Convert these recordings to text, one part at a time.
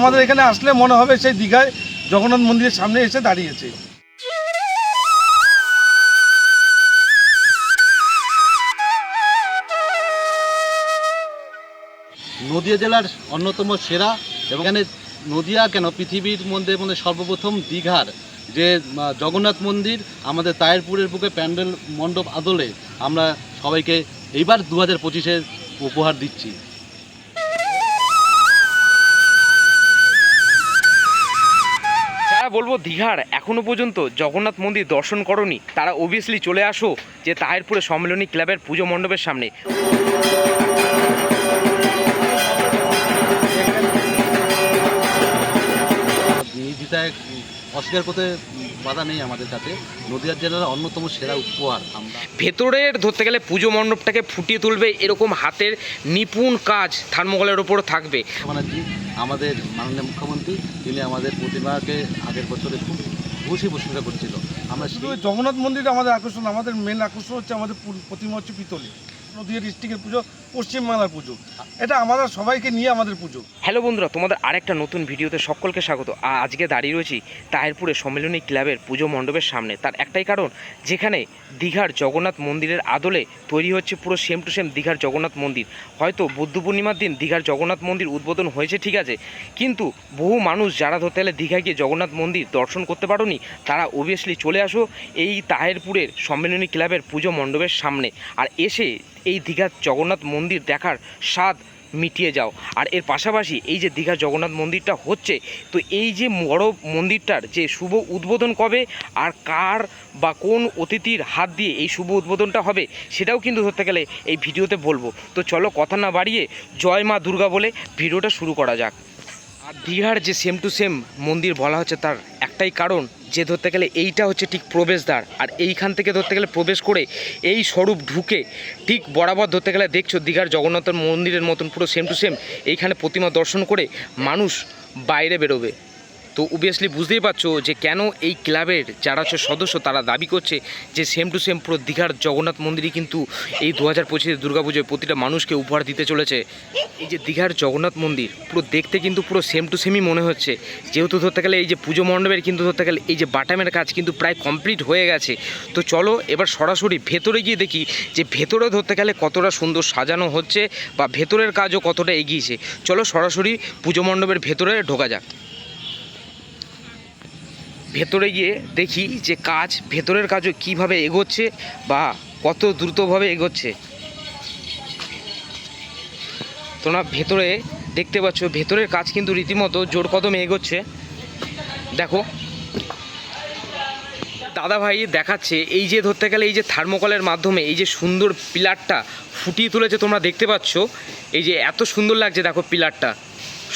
আমাদের এখানে আসলে মনে হবে সেই দীঘায় জগন্নাথ মন্দিরের সামনে এসে দাঁড়িয়েছে। নদিয়া জেলার অন্যতম সেরা এবং এখানে নদিয়া কেন পৃথিবীর মধ্যে মধ্যে সর্বপ্রথম দীঘার যে জগন্নাথ মন্দির আমাদের তায়েরপুরের বুকে প্যান্ডেল মণ্ডপ আদলে আমরা সবাইকে এইবার দু হাজার পঁচিশে উপহার দিচ্ছি। বলব দীঘার এখনও পর্যন্ত জগন্নাথ মন্দির দর্শন করনি। তারা অবভিয়াসলি চলে আসো যে তাহেরপুরে সম্মেলনী ক্লাবের পুজো মণ্ডপের সামনে। অস্বীকার করতে বাধা নেই আমাদের কাছে। নদিয়া জেলার অন্যতম সেরা উপহার আমরা। ভেতরের ধরতে গেলে পুজো মণ্ডপটাকে ফুটিয়ে তুলবে এরকম হাতের নিপুণ কাজ থার্মোকলের ওপর থাকবে। ব্যানার্জি আমাদের মাননীয় মুখ্যমন্ত্রী তিনি আমাদের প্রতিমাকে আগের বছরে খুব খুশি প্রশংসা করছিল। আমরা শুধু জগন্নাথ মন্দির আমাদের আকর্ষণ আমাদের মেন আকর্ষণ হচ্ছে আমাদের প্রতিমা হচ্ছে পিতলে নদীয়া ডিস্ট্রিক্টের পুজো পশ্চিমবাংলার পুজো। এটা আমাদের সবাইকে নিয়ে আমাদের পুজো। হ্যালো বন্ধুরা, তোমাদের আরেকটা নতুন ভিডিওতে সকলকে স্বাগত। আ- আজকে দাঁড়িয়ে রয়েছি তাহেরপুরে সম্মেলনী ক্লাবের পুজো মণ্ডপের সামনে। তার একটাই কারণ, যেখানে দীঘার জগন্নাথ মন্দিরের আদলে তৈরি হচ্ছে পুরো সেম টু সেম দীঘার জগন্নাথ মন্দির। হয়তো বুদ্ধ পূর্ণিমার দিন দীঘার জগন্নাথ মন্দির উদ্বোধন হয়েছে, ঠিক আছে? কিন্তু বহু মানুষ যারা ধরতে গেলে দীঘায় গিয়ে জগন্নাথ মন্দির দর্শন করতে পারোনি, তারা অবভিয়াসলি চলে আসো এই তাহেরপুরের সম্মেলনী ক্লাবের পুজো মণ্ডপের সামনে। আর এসে এই দীঘার জগন্নাথ মন্দির দেখার স্বাদ মিটিয়ে যাও। আর এর পাশাপাশি এই যে দীঘা জগন্নাথ মন্দিরটা হচ্ছে, তো এই যে বড় মন্দিরটার যে শুভ উদ্বোধন কবে আর কার বা কোন অতিথির হাত দিয়ে এই শুভ উদ্বোধনটা হবে, সেটাও কিন্তু ধরতে গেলে এই ভিডিওতে বলব। তো চলো কথা না বাড়িয়ে জয় মা দুর্গা বলে ভিডিওটা শুরু করা যাক। আর দীঘার যে সেম টু সেম মন্দির বলা হচ্ছে তার একটাই কারণ, যে ধরতে গেলে এইটা হচ্ছে ঠিক প্রবেশদ্বার। আর এইখান থেকে ধরতে গেলে প্রবেশ করে এই স্বরূপ ঢুকে ঠিক বরাবর ধরতে গেলে দেখছ দীঘার জগন্নাথের মন্দিরের মতন পুরো সেম টু সেম এইখানে প্রতিমা দর্শন করে মানুষ বাইরে বেরোবে। তো অবভিয়াসলি বুঝতেই পারছ যে কেন এই ক্লাবের যারা হচ্ছে সদস্য তারা দাবি করছে যে সেম টু সেম পুরো দীঘার জগন্নাথ মন্দিরই কিন্তু এই দু হাজার পঁচিশে দুর্গাপুজোয় প্রতিটা মানুষকে উপহার দিতে চলেছে। এই যে দীঘার জগন্নাথ মন্দির পুরো দেখতে কিন্তু পুরো সেম টু সেমই মনে হচ্ছে। যেহেতু ধরতে গেলে এই যে পুজো মণ্ডপের কিন্তু ধরতে গেলে এই যে বাটামের কাজ কিন্তু প্রায় কমপ্লিট হয়ে গেছে। তো চলো এবার সরাসরি ভেতরে গিয়ে দেখি যে ভেতরে ধরতে গেলে কতটা সুন্দর সাজানো হচ্ছে বা ভেতরের কাজও কতটা এগিয়েছে। চলো সরাসরি পুজো মণ্ডপের ভেতরে ঢোকা যাক। ভেতরে গিয়ে দেখি যে কাজ, ভেতরের কাজও কীভাবে এগোচ্ছে বা কত দ্রুতভাবে এগোচ্ছে। তোমরা ভেতরে দেখতে পাচ্ছ, ভেতরের কাজ কিন্তু রীতিমতো জোর কদমে এগোচ্ছে। দেখো দাদা ভাই দেখাচ্ছে, এই যে ধরতে গেলে এই যে থার্মোকলের মাধ্যমে এই যে সুন্দর পিলারটা ফুটিয়ে তুলেছে তোমরা দেখতে পাচ্ছ। এই যে এত সুন্দর লাগছে, দেখো পিলারটা।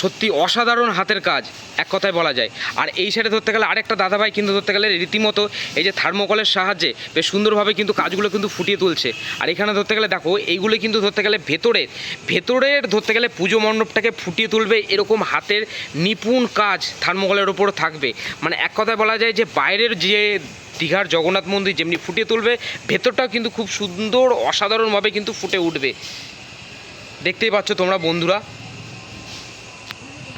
সত্যি অসাধারণ হাতের কাজ, এক কথায় বলা যায়। আর এই সাইডে ধরতে গেলে আরেকটা দাদাভাই কিন্তু ধরতে গেলে রীতিমতো এই যে থার্মোকলের সাহায্যে বেশ সুন্দরভাবে কিন্তু কাজগুলো কিন্তু ফুটিয়ে তুলছে। আর এখানে ধরতে গেলে দেখো, এইগুলো কিন্তু ধরতে গেলে ভেতরের ভেতরের ধরতে গেলে পুজো মণ্ডপটাকে ফুটিয়ে তুলবে এরকম হাতের নিপুণ কাজ থার্মোকলের ওপর থাকবে। মানে এক কথায় বলা যায় যে বাইরের যে দীঘার জগন্নাথ মন্দির যেমনি ফুটিয়ে তুলবে, ভেতরটাও কিন্তু খুব সুন্দর, অসাধারণভাবে কিন্তু ফুটে উঠবে। দেখতেই পাচ্ছ তোমরা বন্ধুরা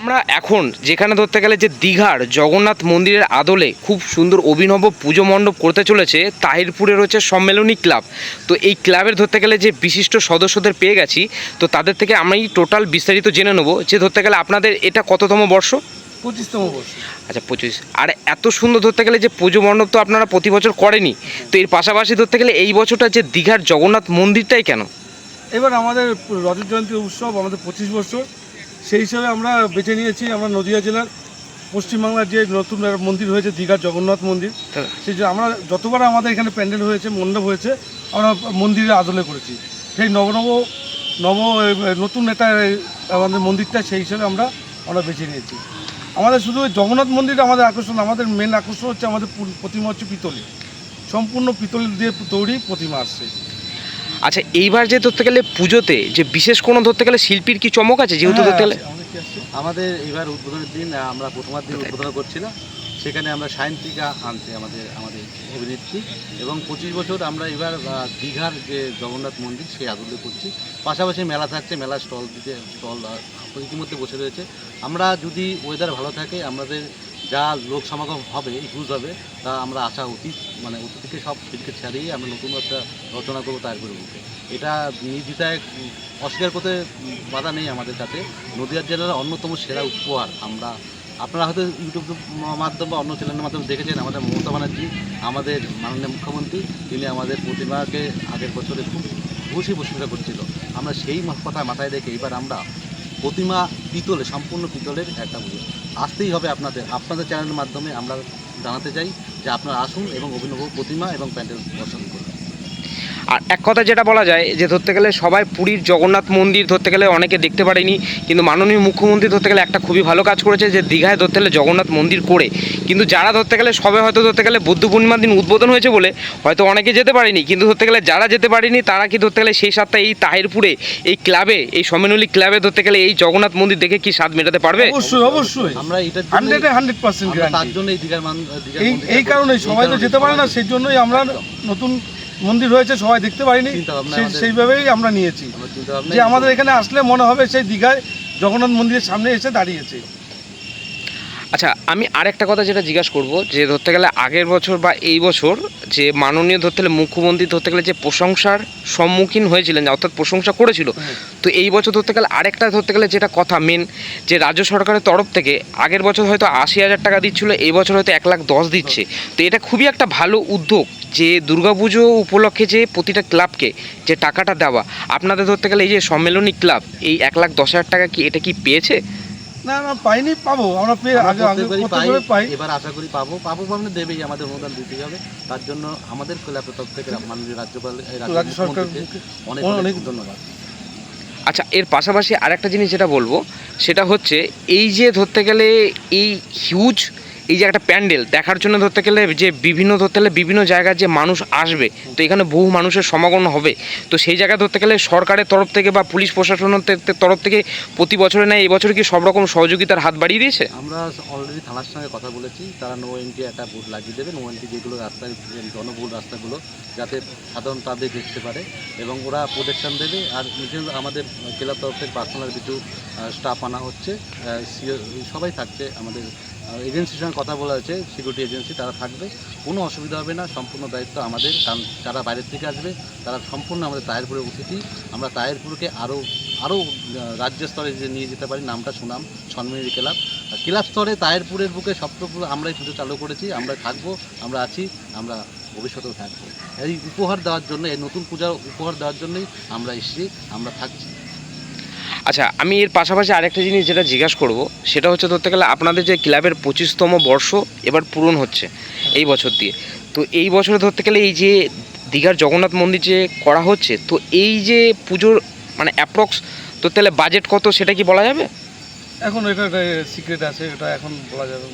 আমরা এখন যেখানে ধরতে গেলে যে দীঘার জগন্নাথ মন্দিরের আদলে খুব সুন্দর অভিনব পুজো মণ্ডপ করতে চলেছে তাহিরপুরের হচ্ছে সম্মেলনী ক্লাব। তো এই ক্লাবের ধরতে গেলে যে বিশিষ্ট সদস্যদের পেয়ে গেছি তো তাদের থেকে আমি টোটাল বিস্তারিত জেনে নেব। যে ধরতে গেলে আপনাদের এটা কততম বর্ষ? পঁচিশতম বর্ষ। আচ্ছা পঁচিশ। আর এত সুন্দর ধরতে গেলে যে পুজো মণ্ডপ তো আপনারা প্রতি বছর করেনি তো এর পাশাপাশি ধরতে গেলে এই বছরটা যে দীঘার জগন্নাথ মন্দিরটাই কেন? এবার আমাদের রজত জয়ন্তী উৎসব আমাদের পঁচিশ বছর। সেই হিসাবে আমরা বেছে নিয়েছি আমরা নদিয়া জেলার পশ্চিমবাংলার যে নতুন মন্দির হয়েছে দীঘার জগন্নাথ মন্দির। সেই যে আমরা যতবার আমাদের এখানে প্যান্ডেল হয়েছে, মণ্ডপ হয়েছে, আমরা মন্দিরে আদলে করেছি। সেই নবনব নব নতুন একটা আমাদের মন্দিরটা সেই হিসাবে আমরা আমরা বেছে নিয়েছি। আমাদের শুধু জগন্নাথ মন্দির আমাদের আকর্ষণ, আমাদের মেন আকর্ষণ হচ্ছে আমাদের প্রতিমা হচ্ছে পিতলে সম্পূর্ণ পিতল দিয়ে তৈরি প্রতিমা আসছে। আচ্ছা এইবার যে ধরতে গেলে পুজোতে যে বিশেষ কোনো ধরতে গেলে শিল্পীর কি চমক আছে যেহেতু হ্যাঁ, ধরতে গেলে? আমাদের এবার উদ্বোধনের দিন আমরা প্রথমার দিন উদ্বোধন করছিলাম। সেখানে আমরা সায়ন্তিকা আনছি আমাদের আমাদের অভিনেত্রী। এবং পঁচিশ বছর আমরা এবার দীঘার যে জগন্নাথ মন্দির সেই আদলে করছি। পাশাপাশি মেলা থাকছে মেলা স্টল দিতে স্টল ইতিমধ্যে বসে রয়েছে। আমরা যদি ওয়েদার ভালো থাকে আমাদের যা লোক সমাগম হবে ইউজ হবে, তা আমরা আসা অতীত মানে অতীতকে সব দিকে ছাড়িয়ে আমরা নতুন একটা রচনা করব তারপরে বুকে এটা নির্দ্বিধায় অস্বীকার করতে বাধা নেই আমাদের কাছে। নদীয়া জেলার অন্যতম সেরা উপহার আমরা, আপনারা হয়তো ইউটিউব মাধ্যম বা অন্য চ্যানেলের মাধ্যমে দেখেছেন, আমাদের মমতা ব্যানার্জি, আমাদের মাননীয় মুখ্যমন্ত্রী, তিনি আমাদের প্রতিমাকে আগের বছরে খুব খুশি প্রশংসা করছিল। আমরা সেই কথা মাথায় রেখে এবার আমরা প্রতিমা পিতলে, সম্পূর্ণ পিতলের একটা পুজো। আসতেই হবে আপনাদের আপনাদের চ্যানেলের মাধ্যমে আমরা জানাতে চাই যে আপনারা আসুন এবং অভিনব প্রতিমা এবং প্যান্ডেল দর্শন আর এক কথা যেটা বলা যায় যে ধরতে গেলে সবাই পুরীর জগন্নাথ মন্দির ধরতে গেলে অনেকে দেখতে পারেনি কিন্তু মাননীয় মুখ্যমন্ত্রী ধরতে গেলে একটা খুবই ভালো কাজ করেছে যে দীঘায় ধরতে গেলে জগন্নাথ মন্দির করে। কিন্তু যারা ধরতে গেলে সবে হয়তো ধরতে গেলে বুদ্ধ পূর্ণিমার দিন উদ্বোধন হয়েছে বলে হয়তো অনেকে যেতে পারেনি কিন্তু ধরতে গেলে যারা যেতে পারেনি তারা কি ধরতে গেলে সেই সপ্তাহে এই তাহিরপুরে এই ক্লাবে এই সম্মেলনী ক্লাবে ধরতে গেলে এই জগন্নাথ মন্দির দেখে কি স্বাদ মেটাতে পারবে? অবশ্যই অবশ্যই। আমরা এটার হান্ড্রেড পার্সেন্ট তার জন্য এই দীঘার এই এই সবাই তো যেতে পারে না সেই জন্যই আমরা নতুন মন্দির হয়েছে সবাই দেখতে পারিনি। সেইভাবেই আমরা নিয়েছি। যে আমাদের এখানে আসলে মনে হবে সেই দীঘায় জগন্নাথ মন্দিরের সামনে এসে দাঁড়িয়েছে। আচ্ছা আমি আরেকটা কথা যেটা জিজ্ঞাসা করব যে ধরতে গেলে আগের বছর বা এই বছর যে মাননীয় ধরতে গেলে মুখ্যমন্ত্রী ধরতে গেলে যে প্রশংসার সম্মুখীন হয়েছিলেন অর্থাৎ প্রশংসা করেছিল তো এই বছর ধরতে গেলে আরেকটা ধরতে গেলে যেটা কথা মেন যে রাজ্য সরকারের তরফ থেকে আগের বছর হয়তো আশি হাজার টাকা দিচ্ছিল এই বছর হয়তো এক লাখ দশ দিচ্ছে। তো এটা খুবই একটা ভালো উদ্যোগ যে দুর্গাপুজো উপলক্ষে যে প্রতিটা ক্লাবকে যে টাকাটা দেওয়া আপনাদের ধরতে গেলে এই যে সম্মেলনী ক্লাব এই এক লাখ দশ হাজার টাকা কি এটা কি পেয়েছে? না না পাইনি পাবো। আমরা পেয়ে আগে আগে প্রত্যেকবারে পাই এবার আশা করি পাবো। পাবো মানে দেবেই আমাদের অনুদান দিতেই হবে। তার জন্য আমাদের ক্লাবের তরফ থেকে মাননীয় রাজ্যপাল রাজ্য সরকার অনেক অনেক ধন্যবাদ। আচ্ছা এর পাশাপাশি আরেকটা জিনিস যেটা বলব সেটা হচ্ছে এই যে ধরতে গেলে এই হিউজ এই যে একটা প্যান্ডেল, দেখার জন্য ধরতে গেলে যে বিভিন্ন, ধরতে গেলে বিভিন্ন জায়গার যে মানুষ আসবে, তো এখানে বহু মানুষের সমাগম হবে। তো সেই জায়গায় ধরতে গেলে সরকারের তরফ থেকে বা পুলিশ প্রশাসনের তরফ থেকে প্রতি বছরে নেয় এই বছর কি সব রকম সহযোগিতার হাত বাড়িয়ে দিয়েছে? আমরা অলরেডি থানার সঙ্গে কথা বলেছি। তারা নো এন্ট্রি একটা বোর্ড লাগিয়ে দেবে। নো এন্ট্রি যেগুলো রাস্তায়, জনবহুল রাস্তাগুলো, যাতে সাধারণ পাবলিক দেখতে পারে এবং ওরা প্রোটেকশন দেবে। আর নিজের আমাদের ক্লাব তরফ থেকে পার্সোনাল কিছু স্টাফ আনা হচ্ছে। সবাই থাকছে আমাদের এজেন্সির সঙ্গে কথা বলা হয়েছে সিকিউরিটি এজেন্সি তারা থাকবে। কোনো অসুবিধা হবে না, সম্পূর্ণ দায়িত্ব আমাদের, কারণ যারা বাইরের থেকে আসবে, তারা সম্পূর্ণ আমাদের তায়েরপুরের অতিথি আমরা তায়েরপুরকে আরও আরও রাজ্য স্তরে যে নিয়ে যেতে পারি, নামটা সুনাম সম্মিলিত ক্লাব। ক্লাব স্তরে তায়েরপুরের বুকে সপ্তপুর আমরাই পুজো চালু করেছি, আমরা থাকব, আমরা আছি, আমরা ভবিষ্যতেও থাকব। এই উপহার দেওয়ার জন্য, এই নতুন পূজার উপহার দেওয়ার জন্যই আমরা এসেছি, আমরা থাকছি। আচ্ছা আমি এর পাশাপাশি আরেকটা জিনিস যেটা জিজ্ঞাসা করব, সেটা হচ্ছে ধরতে গেলে আপনাদের যে ক্লাবের পঁচিশতম বর্ষ এবার পূরণ হচ্ছে এই বছর দিয়ে। তো এই বছরে ধরতে গেলে এই যে দীঘার জগন্নাথ মন্দির যে করা হচ্ছে, তো এই যে পুজোর মানে অ্যাপ্রক্স তো তাহলে বাজেট কত সেটা কি বলা যাবে? এখন এটা সিক্রেট আছে, এটা এখন বলা যাবে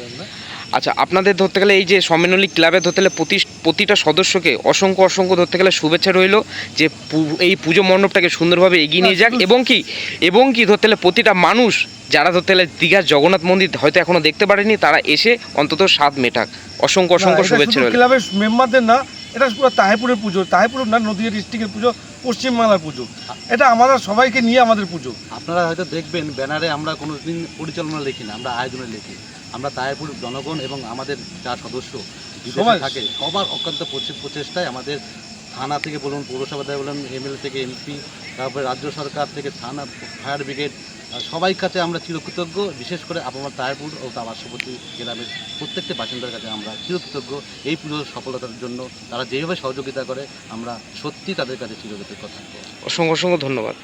যাবে না। আচ্ছা আপনাদের ধরতে গেলে এই যে সম্মেলনী ক্লাবে ধরতে গেলে প্রতি প্রতিটা সদস্যকে অসংখ্য অসংখ্য ধরতে গেলে শুভেচ্ছা রইল যে পু- এই পুজো মণ্ডপটাকে সুন্দরভাবে এগিয়ে নিয়ে যাক এবং কি এবং কি ধরতে গেলে প্রতিটা মানুষ যারা ধরতে গেলে দীঘার জগন্নাথ মন্দির হয়তো এখনও দেখতে পারেনি তারা এসে অন্তত স্বাদ মেটাক। অসংখ্য অসংখ্য শুভেচ্ছা রইল। ক্লাবের মেম্বারদের না এটা পুরো তাহেপুরের পুজো। তাহেপুর না নদীয়া ডিস্ট্রিক্টের পুজো পশ্চিমবাংলার পুজো। এটা আমাদের সবাইকে নিয়ে আমাদের পুজো। আপনারা হয়তো দেখবেন ব্যানারে আমরা কোনো দিন পরিচালনা লিখি না আমরা আয়োজনে লিখি। আমরা তায়েরপুর জনগণ এবং আমাদের যা সদস্য বিদেশে সবাই- থাকে সবার প্রচে- প্রচেষ্টায় আমাদের থানা থেকে বলুন পৌরসভা থেকে বলুন এমএলএ থেকে এমপি তারপরে রাজ্য সরকার থেকে থানা ফায়ার ব্রিগেড সবাই কাছে আমরা চিরকৃতজ্ঞ। বিশেষ করে আপনার তায়েরপুর ও তার পার্শ্ববর্তী গ্রামের প্রত্যেকটি বাসিন্দার কাছে আমরা চিরকৃতজ্ঞ। এই পুজোর সফলতার জন্য তারা যেভাবে সহযোগিতা করে আমরা সত্যি তাদের কাছে চিরকৃতজ্ঞ। থাকব অসংখ্য অসংখ্য ধন্যবাদ।